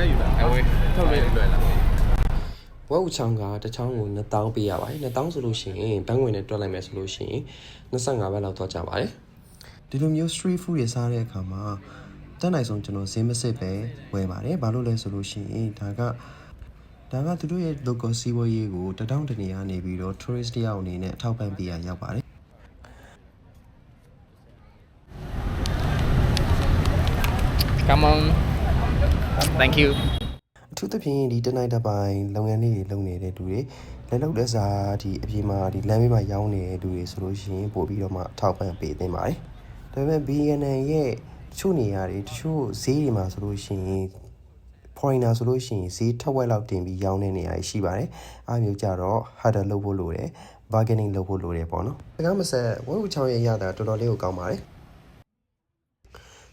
ရယူလာအဝေးထုတ်လို့လွယ်လားဝက်ဦးချောင်းကတစ်ချောင်းကို2000ပေးရပါတယ်2000ဆိုလို့ရှိရင်ဘန်းငွေနဲ့တွက်လိုက်မယ်ဆိုလို့ရှိရင်25ဘတ်လောက်တော့ကြပါတယ်ဒီလိုမျိုး street food တွေစားတဲ့အခါမှာတက်နိုင်ဆုံးကျွန်တော်ဈေးမစစ်ပဲဝယ်ပါတယ်ဘာလို့လဲဆိုလို့ရှိရင်ဒါကဒါကသူတို့ရဲ့ local စီးပွားရေးကိုတထောင်တနေရနေပြီးတော့ tourist တယောက်အနေနဲ့အထောက်ပံ့ပေးရရောက်ပါတယ် Come on Thank you အထူးသဖြင့်ဒီတနိုက်တစ်ပိုင်းလုပ်ငန်းလေးတွေလုပ်နေတဲ့သူတွေလက်လုပ်လက်စားဒီအပြင်မှာဒီလမ်းဘေးမှာရောင်းနေတဲ့သူတွေဆိုလို့ရှိရင်ပို့ပြီးတော့မှအထောက်ပံ့ပေးသင့်ပါတယ်ဒါပေမဲ့ BNN ရဲ့တချို့နေရာတွေတချို့ဈေးတွေမှာဆိုလို့ရှိရင် foreigner ဆိုလို့ရှိရင်ဈေးထက်ဝက်လောက်တင်ပြီးရောင်းတဲ့နေရာတွေရှိပါတယ်အားမျိုးကြတော့ harder လုပ်ဖို့လိုတယ် bargaining လုပ်ဖို့လိုတယ်ပေါ့နော်။ဒါကမဆက်ဝဲဦးချောင်းရဲ့ရတာတော်တော်လေးကိုကောင်းပါတယ်။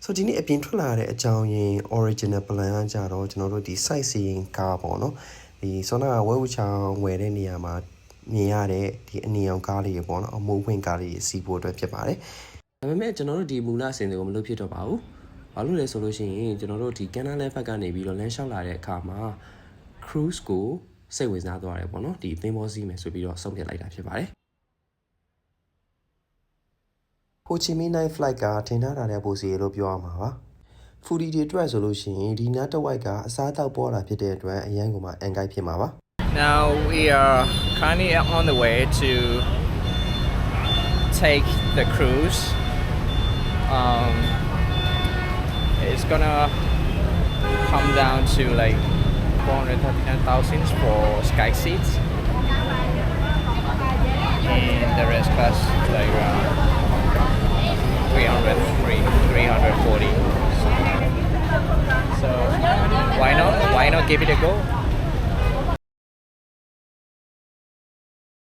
ဆိုဒီနေ့အပြင်ထွက်လာတဲ့အကြောင်းရင်း original plan ကကြတော့ကျွန်တော်တို့ဒီ site seeing ကားပေါ့နော်ဒီဆောနာဝဲဦးချောင်းဝယ်တဲ့နေရာမှာမြင်ရတဲ့ဒီအနီရောင်ကားလေးတွေပေါ့နော်အမိုးဝင်ကားလေးတွေစီးဖို့အတွက်ဖြစ်ပါတယ်ဒါပေမဲ့ကျွန်တော်တို့ဒီမူလအစဉ်တွေကိုမလုပ်ဖြစ်တော့ပါဘူးဘာလို့လဲဆိုလို့ရှိရင်ကျွန်တော်တို့ဒီကန်နာလန်ဖက်ကနေပြီးတော့လမ်းလျှောက်လာတဲ့အခါမှာ cruise ကိုစိတ်ဝင်စားသွားတယ်ပေါ့နော်ဒီသင်္ဘောစီးမယ်ဆိုပြီးတော့ဆုံးဖြတ်လိုက်တာဖြစ်ပါတယ် ဟိုချီမီနိုင် flight ကထင်ထားတာတဲ့ပိုစီလို့ပြောရမှာပါဖူဒီတွေအတွက်ဆိုလို့ရှိရင်ဒီနားတစ်ဝိုက်ကအစားအသောက်ပေါ်တာဖြစ်တဲ့အတွက်အရန်ကိုမှအန်ကိုက်ဖြစ်မှာပါ Now we are currently on the way to take the cruise. Um, it's gonna come down to like 439,000 for sky seats, Give it a go.